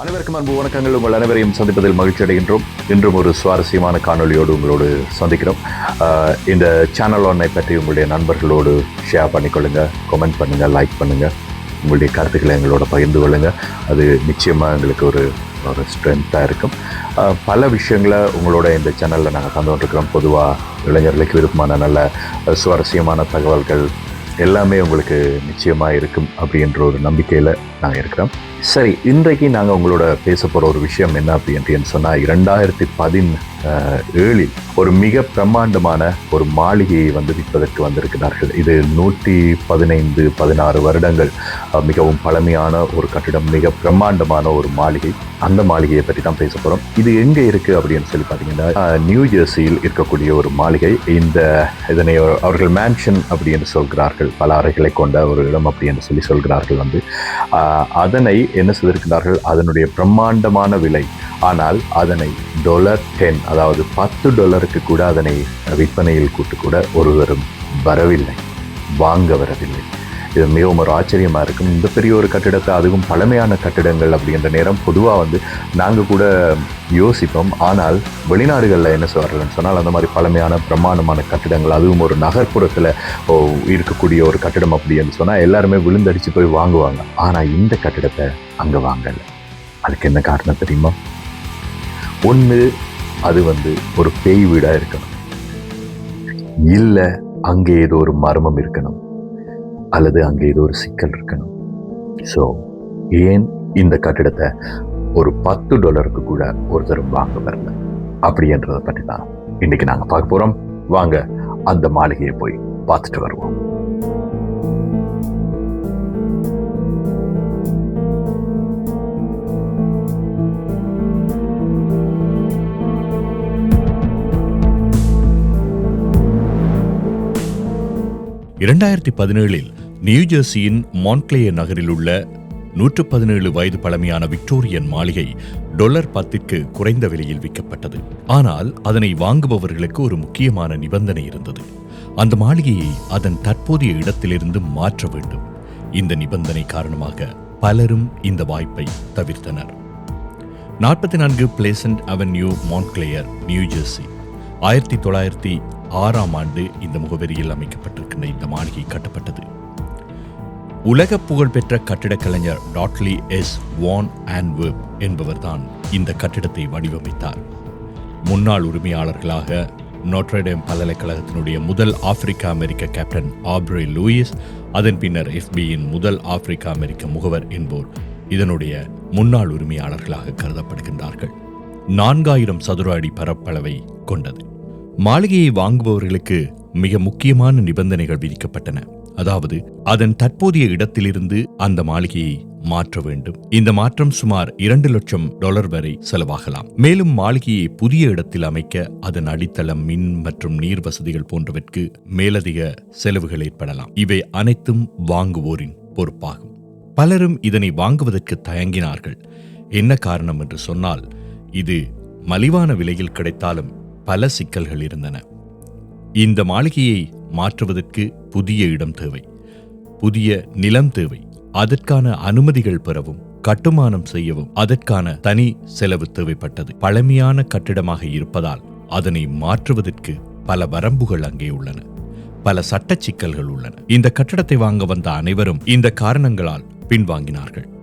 அனைவருக்கும் அன்பு வணக்கங்கள். உங்கள் அனைவரையும் சந்திப்பதில் மகிழ்ச்சி அடைகின்றோம். இன்றும் ஒரு சுவாரஸ்யமான காணொளியோடு உங்களோடு சந்திக்கிறோம். இந்த சேனல் ஒன்னை பற்றி உங்களுடைய நண்பர்களோடு ஷேர் பண்ணிக்கொள்ளுங்கள் கமெண்ட் பண்ணுங்கள் லைக் பண்ணுங்கள் உங்களுடைய கருத்துக்களை எங்களோட பகிர்ந்து கொள்ளுங்கள் அது நிச்சயமாக எங்களுக்கு ஒரு ஒரு ஸ்ட்ரென்த்தாக இருக்கும். பல விஷயங்களை உங்களோட இந்த சேனலில் நாங்கள் தந்து கொண்டிருக்கிறோம். பொதுவாக இளைஞர்களுக்கு விருப்பமான நல்ல சுவாரஸ்யமான தகவல்கள் எல்லாமே உங்களுக்கு நிச்சயமாக இருக்கும் அப்படின்ற ஒரு நம்பிக்கையில் நாங்கள் இருக்கிறோம். சரி இன்றைக்கு நாங்கள் உங்களோட பேச போகிற ஒரு விஷயம் என்ன அப்படின்ட்டு சொன்னால் இரண்டாயிரத்தி பதின் ஏழில் ஒரு மிக பிரம்மாண்டமான ஒரு மாளிகையை வந்து விற்பதற்கு வந்திருக்கிறார்கள். இது நூற்றி பதினைந்து பதினாறு வருடங்கள் மிகவும் பழமையான ஒரு கட்டிடம் மிக பிரம்மாண்டமான ஒரு மாளிகை. அந்த மாளிகையை பற்றி தான் பேச போகிறோம் இது எங்கே இருக்குது அப்படின்னு சொல்லி பார்த்தீங்கன்னா நியூ ஜெர்சியில் இருக்கக்கூடிய ஒரு மாளிகை. இந்த இதனை அவர்கள் மேன்ஷன் அப்படின்னு சொல்கிறார்கள். பல அறைகளை கொண்ட ஒரு இடம் அப்படின்னு சொல்லி சொல்கிறார்கள் வந்து. அதனை என்ன செய்திருக்கிறார்கள்? அதனுடைய பிரம்மாண்டமான விலை. ஆனால் அதனை டொலர் டென் அதாவது பத்து டாலருக்கு கூட அதனை விற்பனையில் கூட்டு கூட ஒருவரும் வரவில்லை வாங்க வரவில்லை. இது மிகவும் ஒரு ஆச்சரியமாக இருக்கும் இந்த பெரிய ஒரு கட்டிடத்தை அதுவும் பழமையான கட்டிடங்கள் அப்படின்ற நேரம் பொதுவாக வந்து நாங்கள் கூட யோசிப்போம். ஆனால் வெளிநாடுகளில் என்ன சொல்கிறார்கள்னு சொன்னால் அந்த மாதிரி பழமையான பிரம்மாண்டமான கட்டிடங்கள் அதுவும் ஒரு நகர்ப்புறத்தில் ஓ, இருக்கக்கூடிய ஒரு கட்டிடம் அப்படின்னு சொன்னால் எல்லாருமே விழுந்தடிச்சு போய் வாங்குவாங்க. ஆனால் இந்த கட்டிடத்தை அங்கே வாங்கலை. அதுக்கு என்ன காரணம் தெரியுமா? ஒன்று அது வந்து ஒரு பேய் வீடாக இருக்கணும். இல்லை அங்கே ஏதோ ஒரு மர்மம் இருக்கணும். அல்லது அங்கே ஏதோ ஒரு சிக்கல் இருக்கணும். ஸோ ஏன் இந்த கட்டிடத்தை ஒரு பத்து டாலருக்கு கூட ஒருத்தரும் வாங்க வரல? அப்படின்றத பற்றி தான் இன்னைக்கு நாங்கள் பார்க்க போகிறோம் வாங்க அந்த மாளிகையை போய் பார்த்துட்டு வருவோம். இரண்டாயிரத்தி பதினேழில் நியூஜெர்சியின் மான்க்ளேயர் நகரில் உள்ள நூற்று பதினேழு வயது பழமையான விக்டோரியன் மாளிகை டொலர் பத்திற்கு குறைந்த விலையில் விற்கப்பட்டது. ஆனால் அதனை வாங்குபவர்களுக்கு ஒரு முக்கியமான நிபந்தனை இருந்தது. அந்த மாளிகையை அதன் தற்போதைய இடத்திலிருந்து மாற்ற வேண்டும். இந்த நிபந்தனை காரணமாக பலரும் இந்த வாய்ப்பை தவிர்த்தனர். நாற்பத்தி நான்கு பிளேசன்ட் அவென்யூ மான்க்ளேயர் நியூஜெர்சி ஆயிரத்தி தொள்ளாயிரத்தி ஆறாம் ஆண்டு இந்த முகவரியில் அமைக்கப்பட்டிருக்கின்ற இந்த மாளிகை கட்டப்பட்டது. உலக புகழ்பெற்ற கட்டிடக் கலைஞர் Dudley S. Van and Webb என்பவர்தான் இந்த கட்டிடத்தை வடிவமைத்தார். முன்னாள் உரிமையாளர்களாக நோட்ரடேம் பல்கலைக்கழகத்தினுடைய முதல் ஆப்பிரிக்க அமெரிக்க கேப்டன் ஆப்ரே லூயிஸ் அதன் பின்னர் எஃபியின் முதல் ஆப்பிரிக்க அமெரிக்க முகவர் என்போர் இதனுடைய முன்னாள் உரிமையாளர்களாக கருதப்படுகின்றார்கள். நான்காயிரம் சதுர அடி பரப்பளவை கொண்டது. மாளிகையை வாங்குபவர்களுக்கு மிக முக்கியமான நிபந்தனைகள் விதிக்கப்பட்டன. அதாவது அதன் தற்போதைய இடத்திலிருந்து அந்த மாளிகையை மாற்ற வேண்டும். இந்த மாற்றம் சுமார் இரண்டு லட்சம் டாலர் வரை செலவாகலாம். மேலும் மாளிகையை புதிய இடத்தில் அமைக்க அதன் அடித்தளம் மின் மற்றும் நீர் வசதிகள் போன்றவற்கு மேலதிக செலவுகள் ஏற்படலாம். இவை அனைத்தும் வாங்குவோரின் பொறுப்பாகும். பலரும் இதனை வாங்குவதற்கு தயங்கினார்கள். என்ன காரணம் என்று சொன்னால் இது மலிவான விலையில் கிடைத்தாலும் பல சிக்கல்கள் இருந்தன. இந்த மாளிகையை மாற்றுவதற்கு புதிய இடம் தேவை. புதிய நிலம் தேவை. அதற்கான அனுமதிகள் பெறவும் கட்டுமானம் செய்யவும் அதற்கான தனி செலவு தேவைப்பட்டது. பழமையான கட்டிடமாக இருப்பதால் அதனை மாற்றுவதற்கு பல வரம்புகள் அங்கே உள்ளன. பல சட்ட சிக்கல்கள் உள்ளன. இந்த கட்டடத்தை வாங்க வந்த அனைவரும் இந்த காரணங்களால் பின்வாங்கினார்கள்.